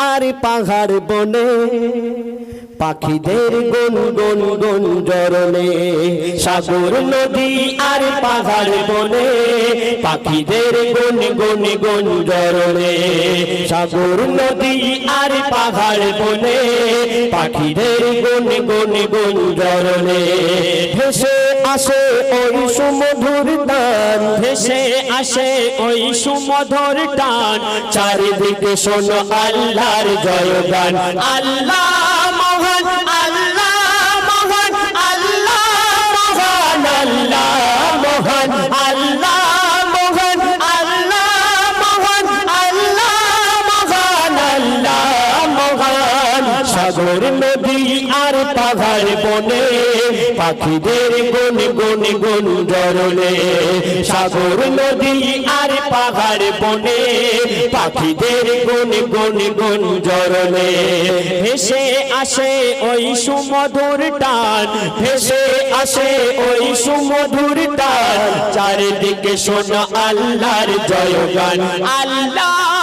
আর পাহাড় বনে। পাখিদের গুন গুন গুন জরনে সাগর, নদী আর পাহাড় বনে, পাখিদের গুন গুন গুন জরনে সাগর, নদী আর পাহাড় বনে, পাখিদের গুন গুন গুন জরনে ভেসে আসে ওই সুমধুর টান, ভেসে আসে ওই সুমধুর টান, চারিদিকে শোনো আল্লাহর জয়গান, আল্লাহ আল্লাহ মহান আল্লাহ মহান আল্লাহ মহান আল্লাহ মহান আল্লাহ মহান। সাগর নদী আর পাহাড় বনে, পাখিদের গুন গুন গুন জরলে সাগর, নদী আর পাহাড় বনে, পাখিদের গুন গুন গুন জরলে ভেসে আসে ওই সুমধুর টান, ভেসে আসে ওই সুমধুর টান। চারিদিকে শোনো আল্লাহর জয়গান, আল্লাহ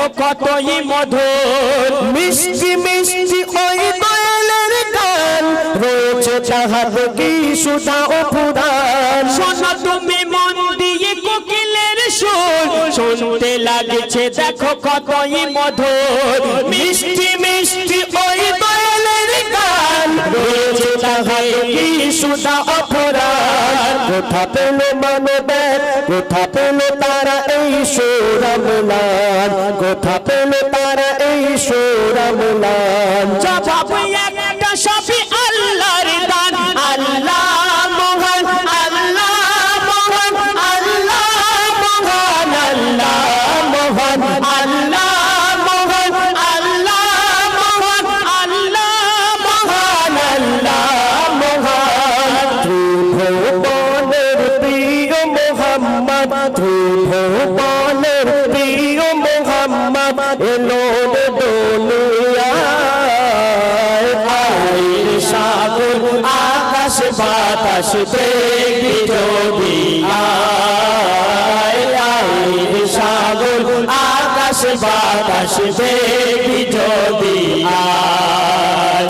দেখো কতই মধুর। মিষ্টি মিষ্টি ওই দয়ালের গান। রয়েছে তাহার কি সুধা ও পুরাণ। শোনা তুমি মন দিয়ে কোকিলের সুর। শুনতে লাগছে দেখো কতই মধুর। মিষ্টি মিষ্টি তাহার কি সুধা ও পুরাণ কোথা পেল মানব কোথা পেল তারা এই সুরমলান কোথা পেল তারা এই সুরমলান জবাব দেখি যদি আয়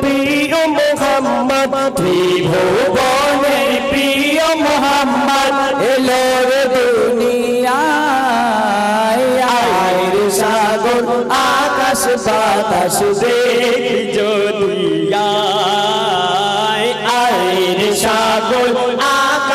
প্রিয় মোহাম্মদ। ত্রিভুবনের প্রিয় মোহাম্মদ। এলো রে দুনিয়ায়। আয়ের সাগর আকাশ বাতাস দেখি যদি আয় আয়ের সাগর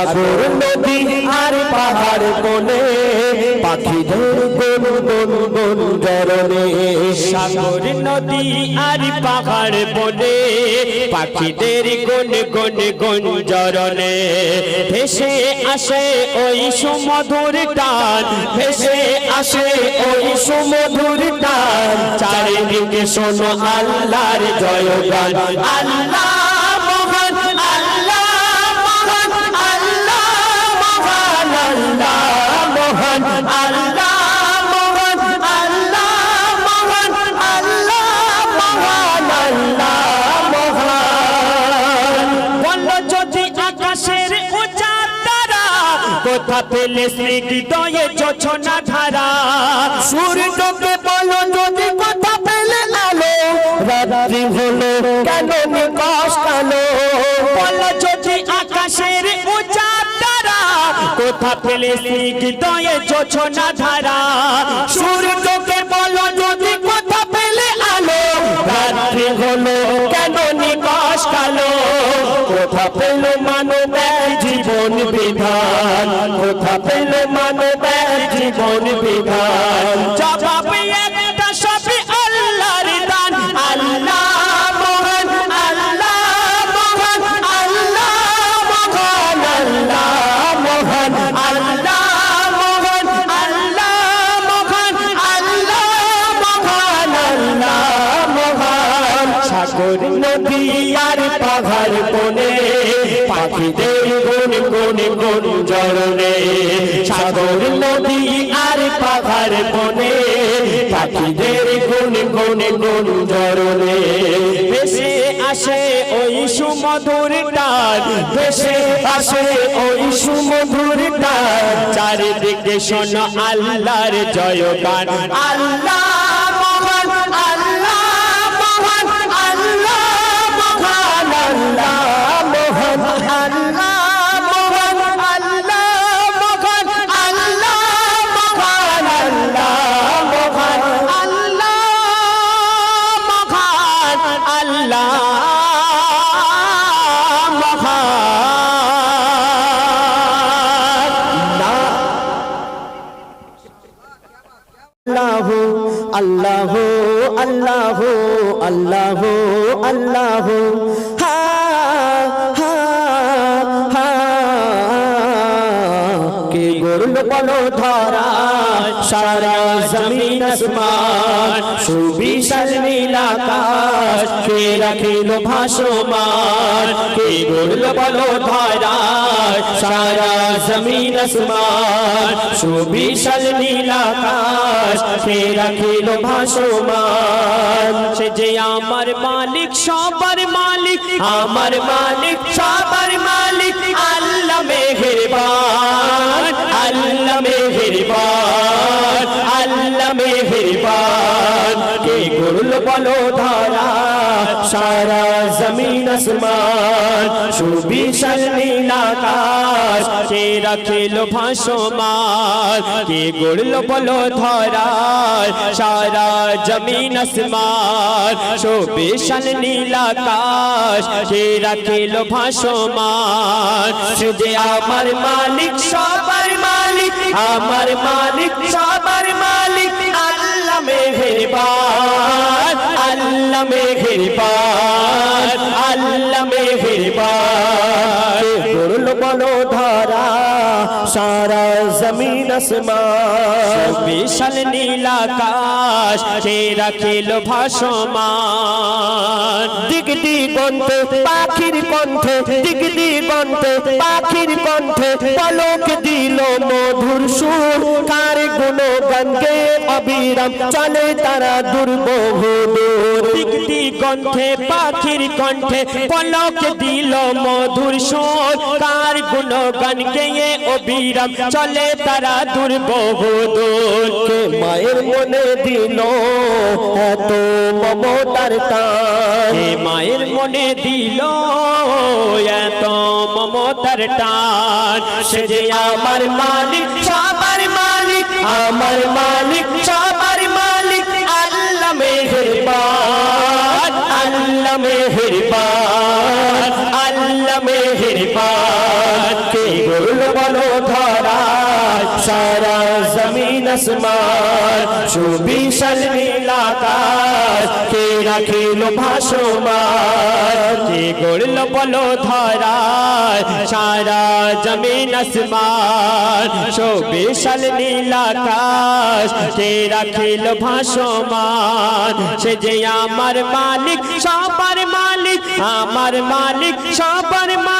সাগর নদী আর পাহাড় বনে পাখিদের গুন গুন গুন জরনে সাগর নদী আর পাহাড় বনে পাখিদের গুন গুন গুন জরনে ভেসে আসে ওই সুমধুর টান, ভেসে আসে ওই সুমধুর টান। চারিদিকে শোনো আল্লাহর জয়গান, আল্লাহ কথা পেলে স্মৃতি দয়ে চোছনা ধারা। সূর্যকে বলো যদি কথা পেলে আলো রাত্রি হলো কেন কষ্ট আলো? বলো যদি আকাশের উচা তারা কথা পেলে স্মৃতি দয়ে চোছনা ধারা। সূর্যকে বলো যদি কথা পেলে আলো রাত্রি হলো কেন কষ্ট আলো? কথা পেল মানব বিধান কোথা পেলে মানব জীবন বিধান। সাগর নদী আর পাহাড় বনে পাখিদের গুন গুন গুন জরনে সাগর, নদী আর পাহাড় বনে পাখিদের গুন গুন গুন জরনে ভেসে আসে ওই সুমধুর টান ভেসে আসে ওই সুমধুর টান চারিদিকে শোনো আল্লাহর জয়গান। আল্লাহ আল্লাহ আল্লাহ আল্লাহ আল্লাহ। হা হা হা। কে গরুল বলো ধরা, সারা জমিন আসমান, সুবিশাল নীল আকাশ কে রাখিল ভাসমান, কে গরুল বলো ধরা সারা জমিন আসমান, সুবিশাল নীল আকাশ, কে রাখিল ভাসমান। সে যে আমার মালিক, সবার মালিক, আমার মালিক, সবার মালিক, আল্লাহ মেহেরবান আল্লাহ মেহেরবান আল্লাহ মেহেরবান, কে গুরুল বলো সারা জমিন আসমান, সুবিশাল নীল আকাশ, কে রাখিল ভাসমান, কে গড়ল বলো সারা জমিন আসমান শোবিশাল নীল আকাশ, কে রাখিল ভাসমান। সে যে আমার মালিক, সবার মালিক, আমার মালিক, সবার মালিক, আল্লাহ মেহেরবান। আল্লাহ মেহেরবান আল্লাহ মেহেরবান গুরুল বলো ধারা সারা জমিন আসমান। বিশাল নীল আকাশ সে রাখিল ভাসমান। দিক দিগন্তে পাখির কণ্ঠে দিগন্তে পাখির কণ্ঠে পলক দিল মধুর সুর। কার গুণ গঙ্গে অবিরাম চলে তারা দুর্বহ দিকটি কণ্ঠে পাখির কণ্ঠে পলক দিল মধুর সোর। কার গুণগান গেয়ে অবিরাম চলে তারা দুর্বহুদুর মায়ের মনে দিল এত মমতার টান। মায়ের মনে দিল এত মমতার টান। সে যে আমার মালিক সবার আমার মালিক সবার মালিক আল্লাহ মেহেরবান আল্লাহ মেহেরবান আল্লাহ মেহেরবান। কে বলো ধরা সারা আসমান, সুবিশাল নীল আকাশ, কে রাখিল ভাসমান, কে গড়ল বলো ধরায় সারা জমিন আসমান শোবিশাল নীল আকাশ, কে রাখিল ভাসমান, সে যে আমার মালিক, সবার মালিক, আমার মালিক, সবার মালিক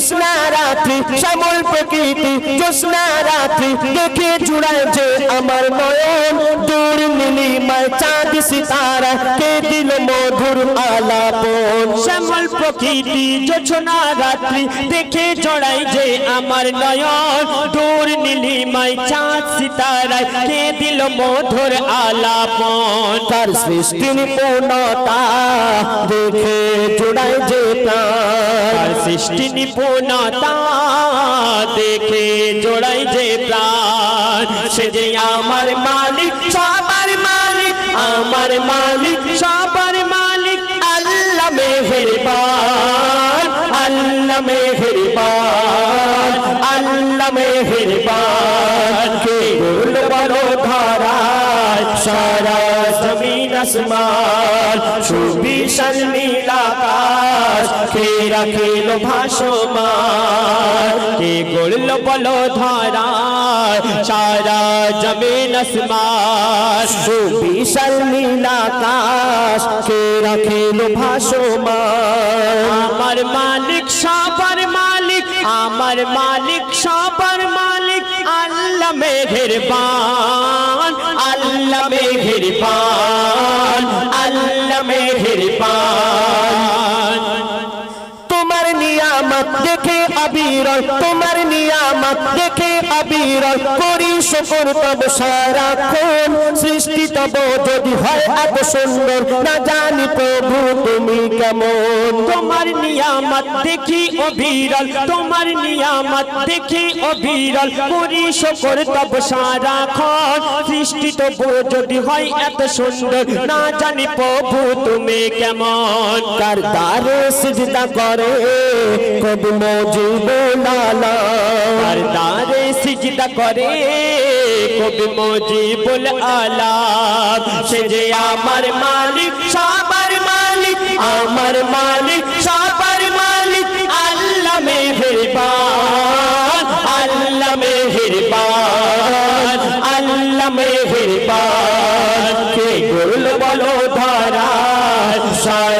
জ্যোৎস্না রাত্রি, শ্যামল প্রকৃতি জোসনা রাত্রি, দেখে জুড়ায় যে আমার নয়ন, দূর নীলিমায় চাঁদ সিতারা কে দিল মধুর আলাপন? শ্যামল প্রকৃতি যোছনা রাত্রি, দেখে জড়াই যে আমার নয়ন, দূর নীলিমাই চাঁদ সিতারায় কে দিল মধুর আলাপন? তার সৃষ্টি নিপুণতা, দেখে জুড়ায় যে প্রাণ। আর সৃষ্টি নিপুণতা দেখে জোড়াই যে প্রাণ। সে যে আমার মালিক, সবার মালিক, আমার মালিক, সবার মালিক, আল্লাহ মেহেরবান আল্লাহ মেহেরবান আল্লাহ মেহেরবান। কে গুল বলো ধরায়, সারা জমিন আসমান নীল কে রাখিল ভাসমান। কে গড়ল বলো ধারায়, সারা জমিন আসমান। সুবিশাল নীল আকাশ, কে রাখিল ভাসমান। আমার মালিক, সবার মালিক, আমার মালিক, সবার মালিক, আল্লাহ মেঘের পান আল্লাহ মেঘের পান আল্লাহ মেঘের পান নিয়ামত দেখে আবিরল তোমার নিয়ামত দেখে আবিরল করি শুকর তব সারাক্ষণ সৃষ্টি তব যদি হয় এত সুন্দর না জানি প্রভু তুমি কেমন। তোমার নিয়ামত দেখি অবিরল তোমার নিয়ামত দেখি অবিরল। করি শকর তব সারা খন সৃষ্টি তবু যদি হয় এত সুন্দর না জানি প্রভু তুমি কেমন। কার দ্বারে সিজদা করে কবি মজিব লালা আর দারে সিজদা করে কবি মজিবুল আলাপ সে যে আমার মালিক, সবার মালিক, আমার মালিক, সবার মালিক, আল্লাহ মেহেরবান আল্লাহ মেহেরবান আল্লাহ মেহেরবান। কে গুল বলো ধারা, সারা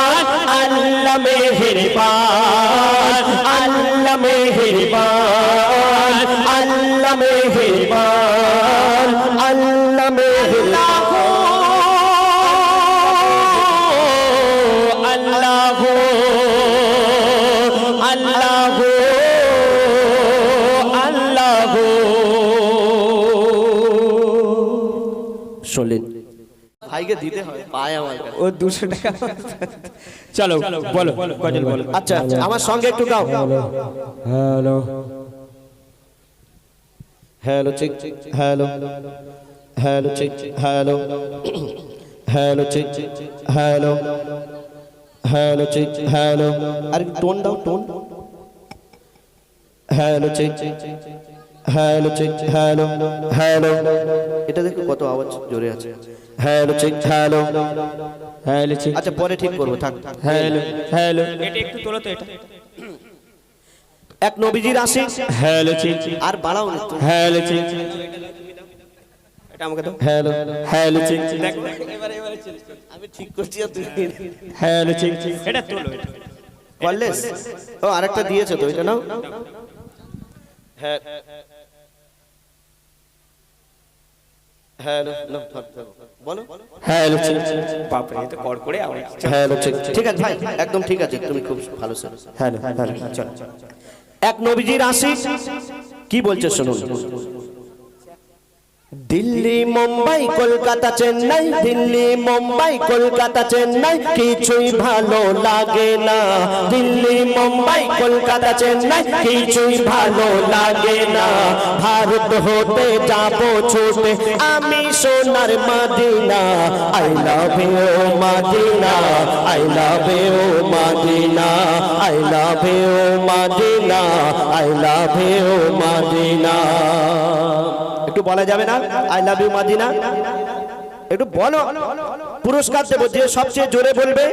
আল্লাহ মেহেরবান আল্লাহ মেহেরবান আল্লাহ মেহেরবান আল্লাহ মেহেরবান আল্লাহ আল্লাহ আল্লাহ। শোলেন ভাইকে দিতে হয় পায় আমার ও দুশো টাকা চলো বলো গজল বলো আচ্ছা আমার সঙ্গে একটু গাও hello hello check hello hello check hello hello check hello hello check hello আর টোন দাও tone hello check hello check hello hello এটা দেখো কত আওয়াজ জোরে আছে হ্যালো চেক হ্যালো। হ্যালো ঠিক। আচ্ছা পরে ঠিক করব থাক। Hello hello. এটা একটু তোলো তো এটা। এক নবীজির আসে। হ্যালো ঠিক। আর বাড়াও না তুমি। হ্যালো ঠিক। এটা আমাকে দাও। হ্যালো হ্যালো ঠিক। দেখ আমি ঠিক করছি আর তুমি হ্যালো ঠিক। এটা তোলো এটা। কলেজ ও আরেকটা দিয়েছ তো এটা নাও। হ্যাঁ। হ্যালো। বলো। হ্যালো বাপরে এটা কর করে হ্যালো ঠিক আছে ভাই একদম ঠিক আছে তুমি খুব ভালো স্যার। হ্যালো হ্যালো চলো এক নবীজির আসি কি বলছে শুনুন। দিল্লি, মুম্বাই, কলকাতা, চেন্নাই, দিল্লি, মুম্বাই, কলকাতা, চেন্নাই, কিছুই ভালো লাগে না। দিল্লি, মুম্বাই, কলকাতা, চেন্নাই, কিছুই ভালো লাগে না। ভারত হতে যাব ছুটে, আমি সোনার Medina. I love you Medina. I love you Medina. I love you Medina. I love you Medina. একটু বলা যাবে না আই লাভ ইউ মাদিনা। একটু বলো। পুরস্কার দেবো, যে সবচেয়ে জোরে বলবে,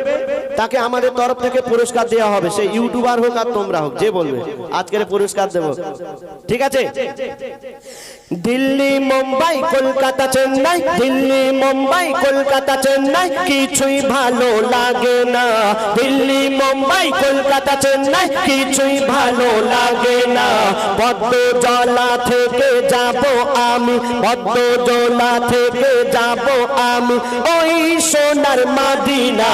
তাকে আমাদের তরফ থেকে পুরস্কার দেওয়া হবে। সে ইউটিউবার হোক আর তোমরা হোক, যে বলবে, আজকের পুরস্কার দেবো। ঠিক আছে? দিল্লি, মুম্বাই, কলকাতা, চেন্নাই, দিল্লি, মুম্বাই, কলকাতা, চেন্নাই, কিছুই ভালো লাগে না। দিল্লি, মুম্বাই, কলকাতা, চেন্নাই, কিছুই ভালো লাগে না। পদ্ম জলা থেকে যাব আমি পদ্ম জলা থেকে যাব আমি। ওই সোনার Madina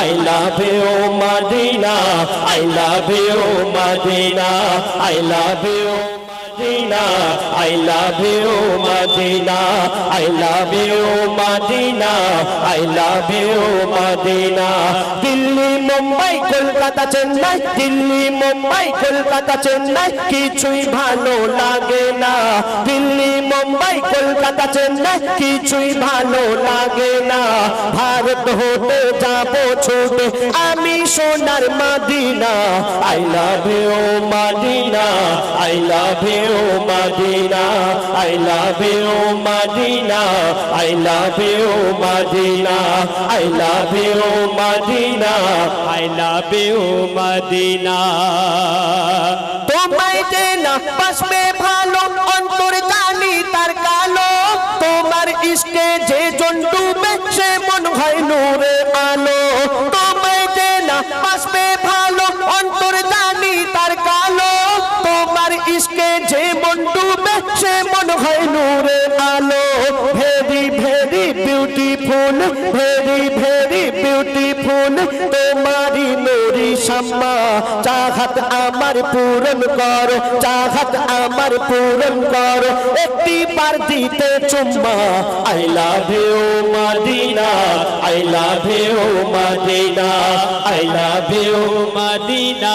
I love you Madina I love you Madina I love you. Madina, I love you, Madina. I love you, Madina. I love you, Madina. Delhi Mumbai Kolkata Chennai Delhi Mumbai Kolkata Chennai কিছুই ভালো লাগে না দিল্লি মুম্বাই কলকাতা চেন্নাই কিছুই ভালো লাগে না ভারত হতে যাব ছুটে আমি সোনার Madina I love you Madina I love you you, Madina. I love you, Madina. I love you, Madina. I love you, Madina. I love you, Madina. তোমায় যে না পাশবে ভালো অন্তর জানি তার কালো তোমার ইস্কে যে জন্টু সে মন হয় নূরে বিউটিফুল ভেরি ভেরি বিউটিফুল তোমারি নুরি শাম্মা চাহাত আমার পূরণ করো, চাহাত আমার পূরণ করো। একটি বার দিতে চুম্মা। I love you, Madina. I love you, Madina. I love you, Madina.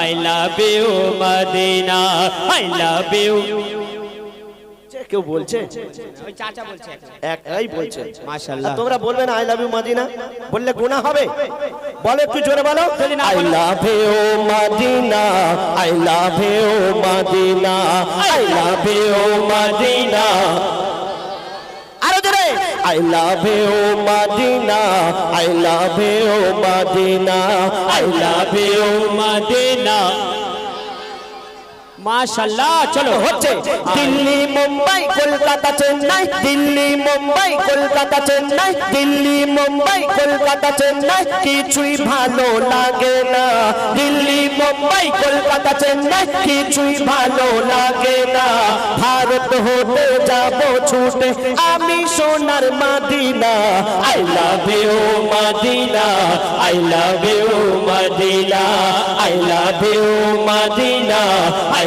I love you, Madina. I love you. কেউ বলছে? তোমরা বলবে না আই লাভ ইউ মাদিনা বললে গুণা হবে। বলে একটু জোরে বলো। I love you Madina I love you Madina I love you Madina. I love you Madina I love you Madina I love you Madina মাশাআল্লাহ, চলো, হচ্ছে। দিল্লি, মুম্বাই, কলকাতা, চেন্নাই। দিল্লি, মুম্বাই, কলকাতা, চেন্নাই। দিল্লি, মুম্বাই, কলকাতা, চেন্নাই। কিছুই ভালো লাগে না। দিল্লি, মুম্বাই, কলকাতা, চেন্নাই। কিছুই ভালো লাগে না। ভারত হতে যাব ছুটে। আমি সোনার Madina. I love you Madina. I love you Madina. I love you Madina. I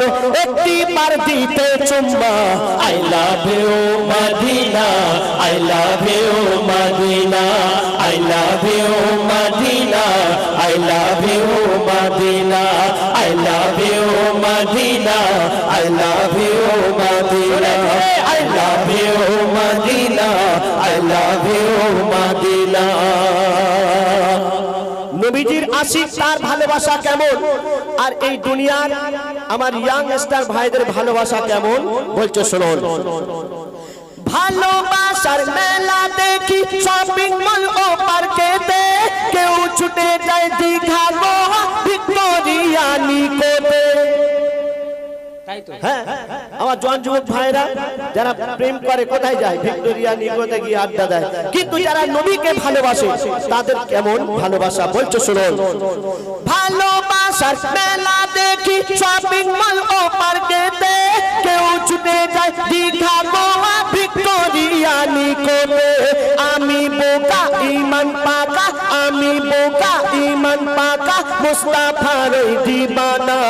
কর, একটি বার দিতে চুম্মা। I love you, Madina. I love you, Madina. I love you, Madina. I love you, Madina. I love you, Madina. I love you, Madina. I love you, Madina. I love you, Madina. নবীজির আশিক তার ভালোবাসা কেমন? আর এই দুনিয়ার আমার young star ভাইদের ভালোবাসা কেমন? বলছো, শুনুন। ভালোবাসার মেলা দেখি শপিং মল ও পার্কেতে কেউ ছুটে যায় দীঘা গোয়া, ভিক্টোরিয়া নিকোতে। হ্যাঁ আমার জন যুবক ভাইরা যারা প্রেম করে কোথায় যায়? ভিক্টোরিয়া নিগোতে গিয়ে আড্ডা দেয়। কিন্তু যারা নবীকে ভালোবাসে তাদের কেমন ভালোবাসা? বলছো শুনুন ভালোবাসার মেলা দেখি শপিং মল ও পার্কেতে কেউ ছুটে যায় দীঘা গোয়া ভিক্টোরিয়া নিকোতে। আমি বোকা ইমান পাকা আমি বোকা ইমান মুস্তাফার ওই দিবানা।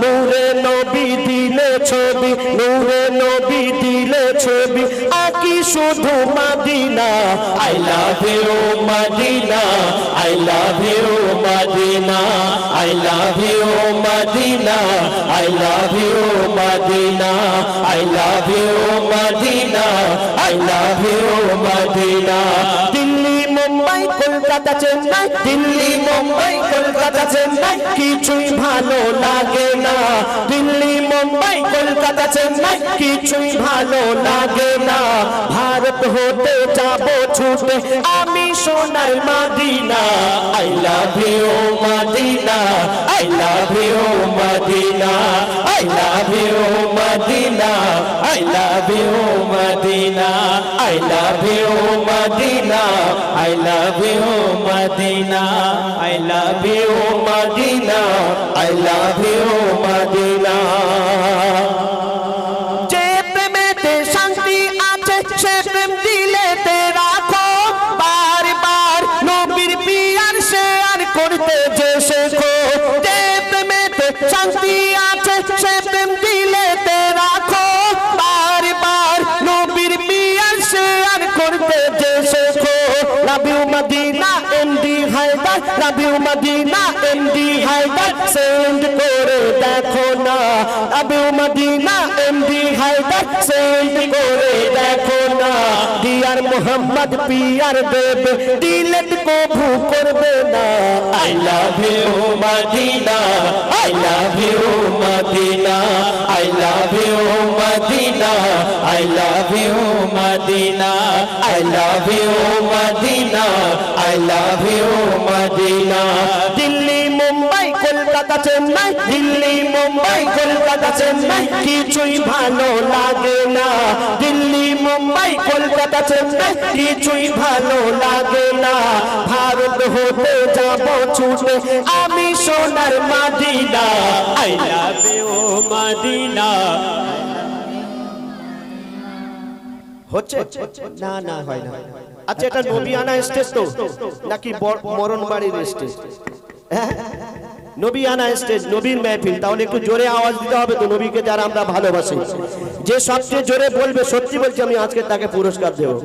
নূরে নবী দিলে ছবি, নূরে নবী দিলে ছবি। আকি শুধু Medina, I love you Medina, I love you Medina, I love you Medina, I love you Medina, I love you Medina, I love you Medina. Mumbai Kolkata, Chennai. Delhi, Mumbai, Kolkata, Chennai. কিছুই ভালো লাগে না। দিল্লি, মুম্বাই, কলকাতা, চেন্নাই। কিছুই ভালো লাগে না। ভারত হতে যাব ছুটে। আমি সোনার Madina. I love you Madina. I love you Madina. I love you Madina. I love you Madina. I love you Madina. I love you Madina I love you Madina I love you Madina যে প্রেমেতে শান্তি আছে, সে প্রেম দিলেতে রাখো। বারবার নবীর peer share করতে যে শেখো। যে প্রেমেতে শান্তি রাবিউ মদিনা এমডি হায়দার সেন্ড করে, দেখো না। রাবিউ মদিনা এমডি হায়দার সেন্ড করে, দেখো না। ডিয়ার মোহাম্মদ পিয়ার দেবে ডিলেট কবু করবে না। I love you Madina, I love you Madina, I love you Madina, I love you Madina, I love you Madina, I love you Madina. Delhi, Mumbai, Kolkata, Chennai, Delhi, Mumbai, Kolkata, Chennai, কিছুই ভালো লাগে না। দিল্লি, মুম্বাই, কলকাতা, চেন্নাই, কিছুই ভালো লাগে না। ভারত হতে যাব ছুটে, আমি সোনার Madina. I love you Madina. হচ্ছে? না না, হয় না। আচ্ছা এটা নবিয়ানা স্টেজ তো? নাকি মরণবাড়ির মরণ বাড়ির স্টেজ হ্যাঁ? নবিয়ানা স্টেজ নবীর মেহফিল। তাহলে একটু জোরে আওয়াজ দিতে হবে তো নবীকে যারা আমরা ভালোবাসি। যে সবচেয়ে জোরে বলবে সত্যি বলছি আমি আজকে তাকে পুরস্কার দেবো।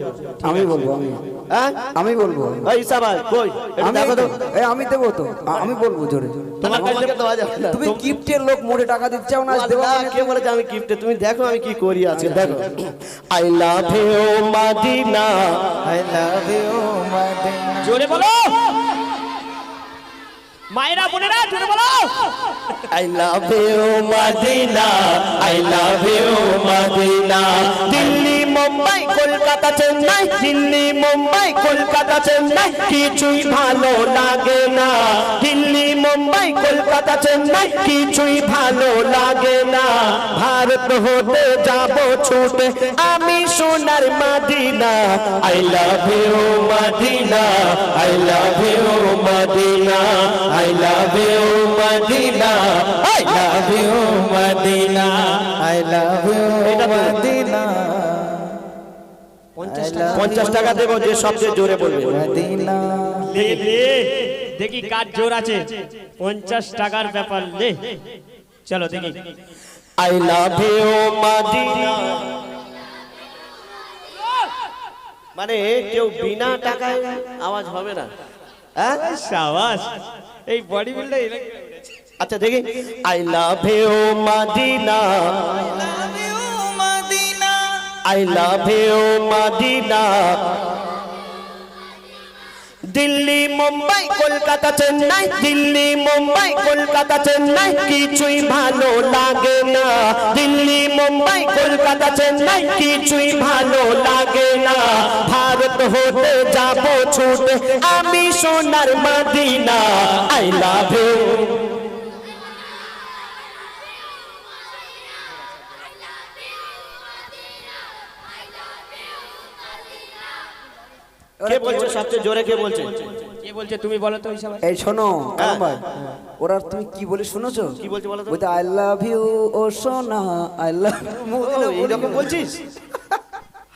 আমি বলব আমি। হ্যাঁ? আমি বলব। কই? আমি দেখো তো। এই আমি দেবো তো। আমি বলব জোরে। তোমার কাছে দেওয়া যাবে তুমি গিফটের লোক মোড়ে টাকা দিচ্ছাও না আজ দেবো কে বলেছে আমি গিফটে তুমি দেখো আমি কি করি আজকে দেখো। I love you Madina. I love you Madina. জোরে বলো। মায়েরা বোনেরা জোরে বলো। I love you Madina I love you Madina Delhi Mumbai Kolkata Chennai, Delhi, Mumbai, Kolkata Chennai, কিছুই ভালো লাগে না। দিল্লি, মুম্বাই, কলকাতা চেন্নাই, কিছুই ভালো লাগে না। ভারত হতে যাব ছুটে, আমি সোনার Madina. I love you, Madina, I love you, Madina. I love you, Madina, I love you, Madina. I love you Madina পঞ্চাশ টাকা দেবো যে সবচেয়ে জোরে বলবে। দেখি কার জোর আছে। পঞ্চাশ টাকার ব্যাপার লে। চলো দেখি। I love you Madina. মানে কেউ বিনা টাকায় আওয়াজ হবে না। হ্যাঁ? সাবাস এই বডি বিল্ডার আচ্ছা দেখি। I love you Medina. I love you Medina. Delhi Mumbai Kolkata Chennai. Delhi Mumbai Kolkata Chennai. কিছুই ভালো লাগে না। দিল্লি মুম্বাই কলকাতা চেন্নাই। কিছুই ভালো লাগে না। ভারত হতে যাব ছুটে। আমি সোনার মদিনা। I love you. কে বলছে সবচেয়ে জোরে কে বলছে? কে বলছে? তুমি বলো তো হিসাবে এই শোনো কালাম ভাই ওরা তুমি কি বলে শুনেছো? কি বলছে বলো তো? বলতে আই লাভ ইউ ও সোনা আই লাভ ইউ এরকম বলছিস?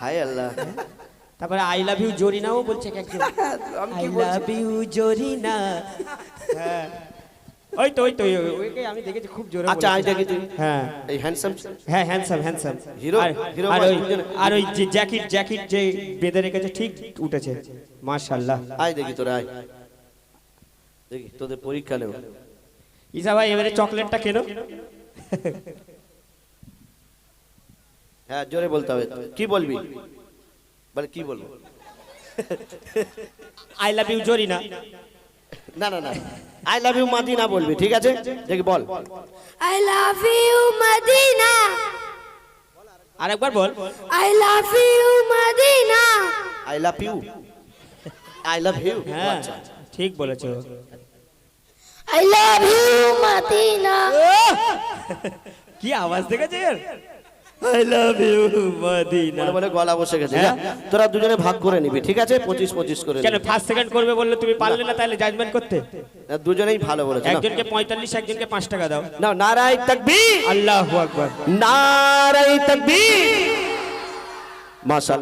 হাই আল্লাহ। তারপরে আই লাভ ইউ জরিনাও বলছে একজন। I love you Zarina. ওই তো ওই তো ওইকে আমি দেখেছি খুব জোরে আচ্ছা আই বলেছে। দেখি তুই হ্যাঁ। এই হ্যান্ডসাম হ্যাঁ হ্যান্ডসাম হ্যান্ডসাম হিরো- হিরো আর ওই আর ওই যে জ্যাকেট জ্যাকেট যে বেঁধে রেখেছে ঠিক উঠেছে। মাশাআল্লাহ। আয় দেখি তোরা আয়। দেখি তোদের পরীক্ষা নেব। ইসা ভাই এবারে চকলেটটা কেন? হ্যাঁ জোরে বলতে হবে। কি বলবি? বলে কি বলব? আই লাভ ইউ জরি না না না না। আই লাভ ইউ মাদিনা বলবি ঠিক আছে? দেখি বল। I love you, Medina. আরেকবার বল। I love you Medina I love you I love you হ্যাঁ ঠিক বলেছ। I love you, Medina. কি আওয়াজ দেখেছেন আই লাভ ইউ মদিনা বলে বলে গলা বসে গেছে। তোরা দুজনে ভাগ করে নিবি ঠিক আছে? পঁচিশ পঁচিশ করে কেন ফার্স্ট সেকেন্ড করবে বললে তুমি পারলে না তাহলে জাজমেন্ট করতে? দুজনেই ভালো বলেছ একজনকে পঁয়তাল্লিশ একজনকে পাঁচ টাকা দাও। নাও নারাই তাকবীর! আল্লাহু আকবার। নারাই তাকবীর! মাশাআল্লাহ।